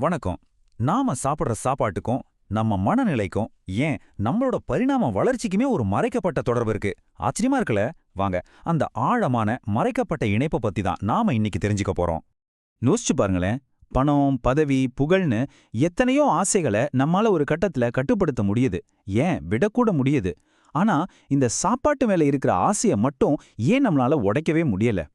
வணக்கம். நாம சாப்பிடுற சாப்பாட்டுக்கும் நம்ம மனநிலைக்கும் ஏன் நம்மளோட பரிணாம வளர்ச்சிக்குமே ஒரு மறைக்கப்பட்ட தொடர்பு இருக்கு. ஆச்சரியமா இருக்குல்ல? வாங்க அந்த ஆழமான மறைக்கப்பட்ட இணைப்பை பத்தி தான் நாம இன்னைக்கு தெரிஞ்சுக்க போறோம். யோசிச்சு பாருங்களேன் பணம் பதவி புகழ்னு எத்தனையோ ஆசைகளை நம்மால ஒரு கட்டத்துல கட்டுப்படுத்த முடியுது. ஏன்? விடக்கூட முடியுது. ஆனா இந்த சாப்பாட்டு மேல இருக்கிற ஆசையை மட்டும் ஏன் நம்மளால உடைக்கவே முடியல?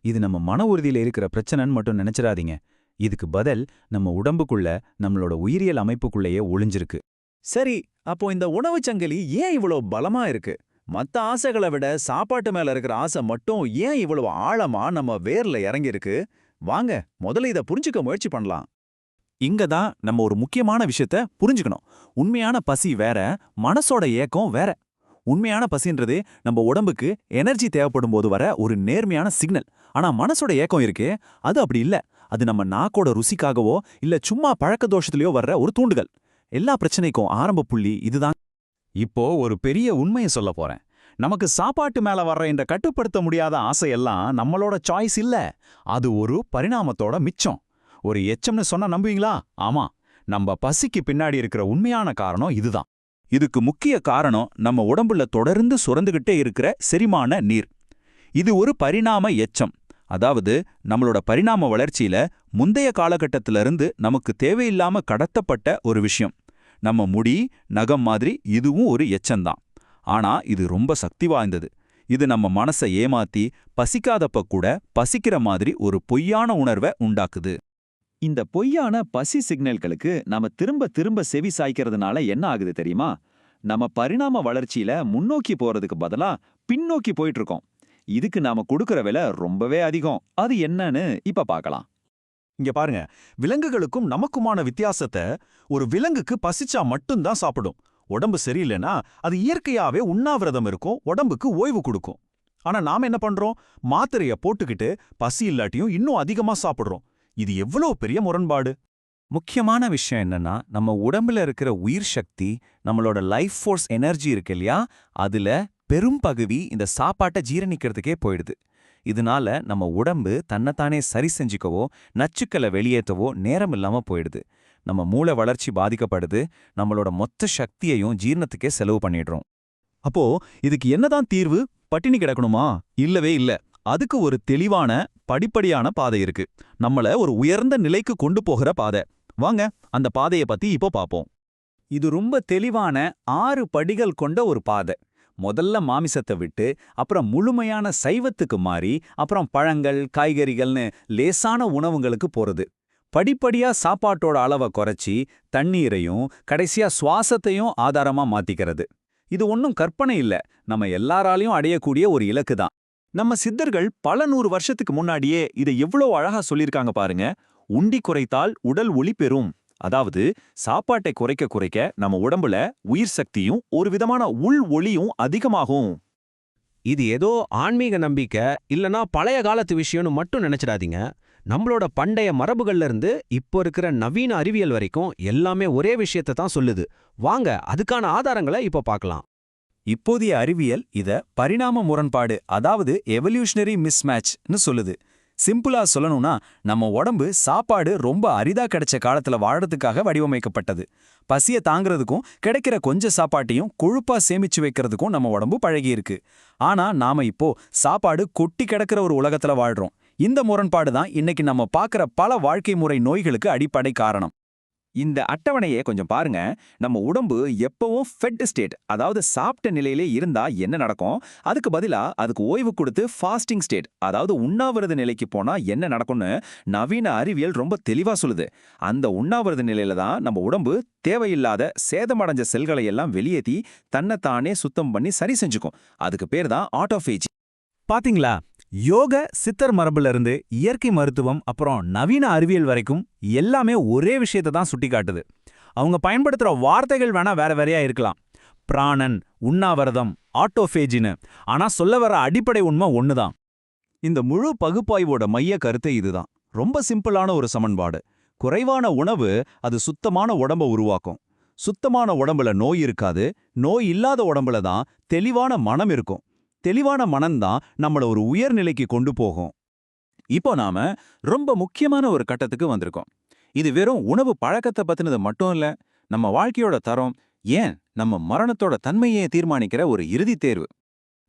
இது நம்ம மன உறுதியில இருக்கிற பிரச்சனைன்னு மட்டும் நினைச்சிடாதீங்க. இதுக்கு பதில் நம்ம உடம்புக்குள்ள நம்மளோட உயிரியல் அமைப்புக்குள்ளேயே ஒளிஞ்சிருக்கு. சரி அப்போ இந்த உணவுச் சங்கிலி ஏன் இவ்வளோ பலமா இருக்கு? மத்த ஆசைகளை விட சாப்பாட்டு மேல இருக்கிற ஆசை மட்டும் ஏன் இவ்வளவு ஆழமா நம்ம வேர்ல இறங்கியிருக்கு? வாங்க முதல்ல இத புரிஞ்சுக்க முயற்சி பண்ணலாம். இங்க தான் நம்ம ஒரு முக்கியமான விஷயத்த புரிஞ்சுக்கணும். உண்மையான பசி வேற மனசோட ஏக்கம் வேற. உண்மையான பசின்றது நம்ம உடம்புக்கு எனர்ஜி தேவைப்படும் போது வர ஒரு நேர்மையான சிக்னல். ஆனா மனசோட ஏக்கம் இருக்கே அது அப்படி இல்ல. அது நம்ம நாக்கோட ருசிக்காகவோ இல்ல சும்மா பழக்க தோஷத்திலயோ வர்ற ஒரு தூண்டுதல். எல்லா பிரச்சனைக்கும் ஆரம்ப புள்ளி இதுதான். இப்போ ஒரு பெரிய உண்மையை சொல்ல போறேன். நமக்கு சாப்பாட்டு மேல வர்ற இந்த கட்டுப்படுத்த முடியாத ஆசையெல்லாம் நம்மளோட சாய்ஸ் இல்ல. அது ஒரு பரிணாமத்தோட மிச்சம். ஒரு எச்சம்னு சொன்னா நம்புவீங்களா? ஆமா. நம்ம பசிக்கு பின்னாடி இருக்கிற உண்மையான காரணம் இதுதான். இதுக்கு முக்கிய காரணம் நம்ம உடம்புல தொடர்ந்து சுரந்துகிட்டே இருக்கிற செரிமான நீர். இது ஒரு பரிணாம எச்சம். அதாவது நம்மளோட பரிணாம வளர்ச்சியில முந்தைய காலகட்டத்திலிருந்து நமக்கு தேவையில்லாம கடத்தப்பட்ட ஒரு விஷயம். நம்ம முடி நகம் மாதிரி இதுவும் ஒரு எச்சம்தான் ஆனா இது ரொம்ப சக்தி வாய்ந்தது. இது நம்ம மனசை ஏமாத்தி பசிக்காதப்ப கூட பசிக்கிற மாதிரி ஒரு பொய்யான உணர்வை உண்டாக்குது. இந்த பொய்யான பசி சிக்னல்களுக்கு நாம திரும்ப திரும்ப செவி சாய்க்கிறதுனால என்ன ஆகுது தெரியுமா? நம்ம பரிணாம வளர்ச்சியில முன்னோக்கி போறதுக்கு பதிலா பின்னோக்கி போயிட்டு இருக்கோம். இதுக்கு நாம கொடுக்கற விலை ரொம்பவே அதிகம். அது என்னன்னு இப்ப பார்க்கலாம். இங்க பாருங்க. விலங்குகளுக்கும் நமக்குமான வித்தியாசத்தை ஒரு விலங்குக்கு பசிச்சா மட்டும்தான் சாப்பிடும். உடம்பு சரியில்லைன்னா அது இயற்கையாவே உண்ணாவிரதம் இருக்கும் உடம்புக்கு ஓய்வு கொடுக்கும். ஆனா நாம என்ன பண்றோம்? மாத்திரைய போட்டுக்கிட்டு பசி இல்லாட்டியும் இன்னும் அதிகமா சாப்பிடுறோம். இது எவ்வளவு பெரிய முரண்பாடு? முக்கியமான விஷயம் என்னன்னா நம்ம உடம்புல இருக்கிற உயிர் சக்தி நம்மளோட லைஃப் ஃபோர்ஸ் எனர்ஜி இருக்கு இல்லையா? அதுல பெரும் பகுதி இந்த சாப்பாட்டை ஜீரணிக்கிறதுக்கே போயிடுது. இதனால நம்ம உடம்பு தன்னைத்தானே சரி செஞ்சுக்கவோ நச்சுக்களை வெளியேற்றவோ நேரம் இல்லாம போயிடுது. நம்ம மூளை வளர்ச்சி பாதிக்கப்படுது நம்மளோட மொத்த சக்தியையும் ஜீரணத்துக்கே செலவு பண்ணிடுறோம். அப்போ இதுக்கு என்னதான் தீர்வு? பட்டினி கிடக்கணுமா? இல்லவே இல்ல. அதுக்கு ஒரு தெளிவான படிப்படியான பாதை இருக்கு. நம்மள ஒரு உயர்ந்த நிலைக்கு கொண்டு போகிற பாதை. வாங்க அந்த பாதைய பத்தி இப்போ பாப்போம் இது ரொம்ப தெளிவான ஆறு படிகள் கொண்ட ஒரு பாதை. முதல்ல மாமிசத்தை விட்டு அப்புறம் முழுமையான சைவத்துக்கு மாறி அப்புறம் பழங்கள் காய்கறிகள்னு லேசான உணவுங்களுக்கு போறது. படிப்படியா சாப்பாட்டோட அளவை குறைச்சி தண்ணீரையும் கடைசியா சுவாசத்தையும் ஆதாரமா மாத்திக்கிறது. இது ஒன்றும் கற்பனை இல்ல. நம்ம எல்லாராலையும் அடையக்கூடிய ஒரு இலக்கு தான். நம்ம சித்தர்கள் பல நூறு வருஷத்துக்கு முன்னாடியே இதை எவ்வளோ அழகா சொல்லியிருக்காங்க பாருங்க. உண்டி குறைத்தால் உடல் ஒளி பெறும். அதாவது சாப்பாட்டை குறைக்க குறைக்க நம்ம உடம்புல உயிர் சக்தியும் ஒரு விதமான உள் ஒளியும் அதிகமாகும். இது ஏதோ ஆன்மீக நம்பிக்கை இல்லனா பழைய காலத்து விஷயம்னு மட்டும் நினைச்சிடாதீங்க. நம்மளோட பண்டைய மரபுகள்ல இருந்து இப்போ இருக்கிற நவீன அறிவியல் வரைக்கும் எல்லாமே ஒரே விஷயத்தை தான் சொல்லுது. வாங்க அதுக்கான ஆதாரங்களை இப்போ பார்க்கலாம். இப்போதைய அறிவியல் இத பரிணாம முரண்பாடு அதாவது எவல்யூஷனரி மிஸ்மேட்ச்னு சொல்லுது. சிம்பிளா சொல்லணும்னா நம்ம உடம்பு சாப்பாடு ரொம்ப அரிதா கிடைச்ச காலத்துல வாழறதுக்காக வடிவமைக்கப்பட்டது. பசிய தாங்கிறதுக்கும் கிடைக்கிற கொஞ்ச சாப்பாட்டையும் கொழுப்பா சேமிச்சு வைக்கிறதுக்கும் நம்ம உடம்பு பழகியிருக்கு. ஆனா நாம இப்போ சாப்பாடு கொட்டி கிடக்கிற ஒரு உலகத்துல வாழ்றோம். இந்த முரண்பாடு தான் இன்னைக்கு நம்ம பார்க்குற பல வாழ்க்கை முறை நோய்களுக்கு அடிப்படை காரணம். இந்த அட்டவணையை கொஞ்சம் பாருங்க. நம்ம உடம்பு எப்பவும் ஃபெட் ஸ்டேட் அதாவது சாப்பிட்ட நிலையிலே இருந்தா என்ன நடக்கும்? அதுக்கு பதிலா அதுக்கு ஓய்வு கொடுத்து ஃபாஸ்டிங் ஸ்டேட் அதாவது உண்ணாவிரத நிலைக்கு போனா என்ன நடக்கும்னு நவீன அறிவியல் ரொம்ப தெளிவா சொல்லுது. அந்த உண்ணாவிரத நிலையில தான் நம்ம உடம்பு தேவையில்லாத சேதமடைஞ்ச செல்களை எல்லாம் வெளியேற்றி தன்னைத்தானே சுத்தம் பண்ணி சரி செஞ்சுக்கும். அதுக்கு பேர் தான் ஆட்டோஃபேஜி பாத்தீங்களா? யோக சித்தர் மரபுல இருந்து இயற்கை மருத்துவம் அப்புறம் நவீன அறிவியல் வரைக்கும் எல்லாமே ஒரே விஷயத்தை தான் சுட்டி காட்டுது அவங்க பயன்படுத்துற வார்த்தைகள் வேணா வேற வேறையா இருக்கலாம். பிராணன் உண்ணாவிரதம் ஆட்டோஃபேஜின்னு. ஆனா சொல்ல வர அடிப்படை உண்மை ஒண்ணுதான். இந்த முழு பகுப்பாய்வோட மைய கருத்து இதுதான். ரொம்ப சிம்பிளான ஒரு சமன்பாடு. குறைவான உணவு அது சுத்தமான உடம்ப உருவாக்கும். சுத்தமான உடம்புல நோய் இருக்காது. நோய் இல்லாத உடம்புல தான் தெளிவான மனம் இருக்கும். தெளிவான மனம்தான் நம்மள ஒரு உயர்நிலைக்கு கொண்டு போகும். இப்போ நாம ரொம்ப முக்கியமான ஒரு கட்டத்துக்கு வந்திருக்கோம். இது வெறும் உணவு பழக்கத்தை பத்தினது மட்டும் இல்ல நம்ம வாழ்க்கையோட தரம் ஏன் நம்ம மரணத்தோட தன்மையே தீர்மானிக்கிற ஒரு இறுதித் தேர்வு.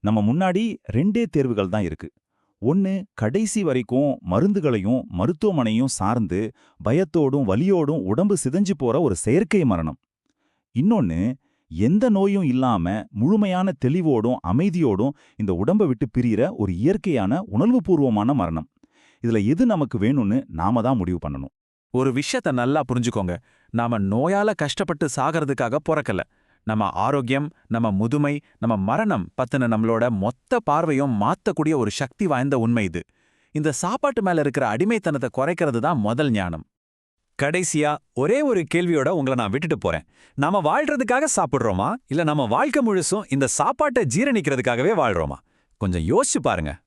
நம்ம முன்னாடி ரெண்டே தேர்வுகள் தான் இருக்கு. ஒன்னு கடைசி வரைக்கும் மருந்துகளையும் மருத்துவமனையும் சார்ந்து பயத்தோடும் வலியோடும் உடம்பு சிதைஞ்சு போற ஒரு செயற்கை மரணம். இன்னொன்னு எந்த நோயும் இல்லாம முழுமையான தெளிவோடும் அமைதியோடும் இந்த உடம்பை விட்டு பிரியற ஒரு இயற்கையான உணர்வுபூர்வமான மரணம். இதுல எது நமக்கு வேணும்னு நாம தான் முடிவு பண்ணணும். ஒரு விஷயத்த நல்லா புரிஞ்சுக்கோங்க. நாம நோயால கஷ்டப்பட்டு சாகிறதுக்காக பிறக்கல. நம்ம ஆரோக்கியம் நம்ம முதுமை நம்ம மரணம் பத்தின நம்மளோட மொத்த பார்வையும் மாத்தக்கூடிய ஒரு சக்தி வாய்ந்த உண்மை இது. இந்த சாப்பாட்டு மேல இருக்கிற அடிமைத்தனத்தை குறைக்கிறது தான் முதல் ஞானம். கடைசியா ஒரே ஒரு கேள்வியோட உங்களை நான் விட்டுட்டு போறேன். நாம வாழ்றதுக்காக சாப்பிடுறோமா? இல்ல நம்ம வாழ்க்கை முழுசும் இந்த சாப்பாட்டை ஜீரணிக்கிறதுக்காகவே வாழ்றோமா? கொஞ்சம் யோசிச்சு பாருங்க.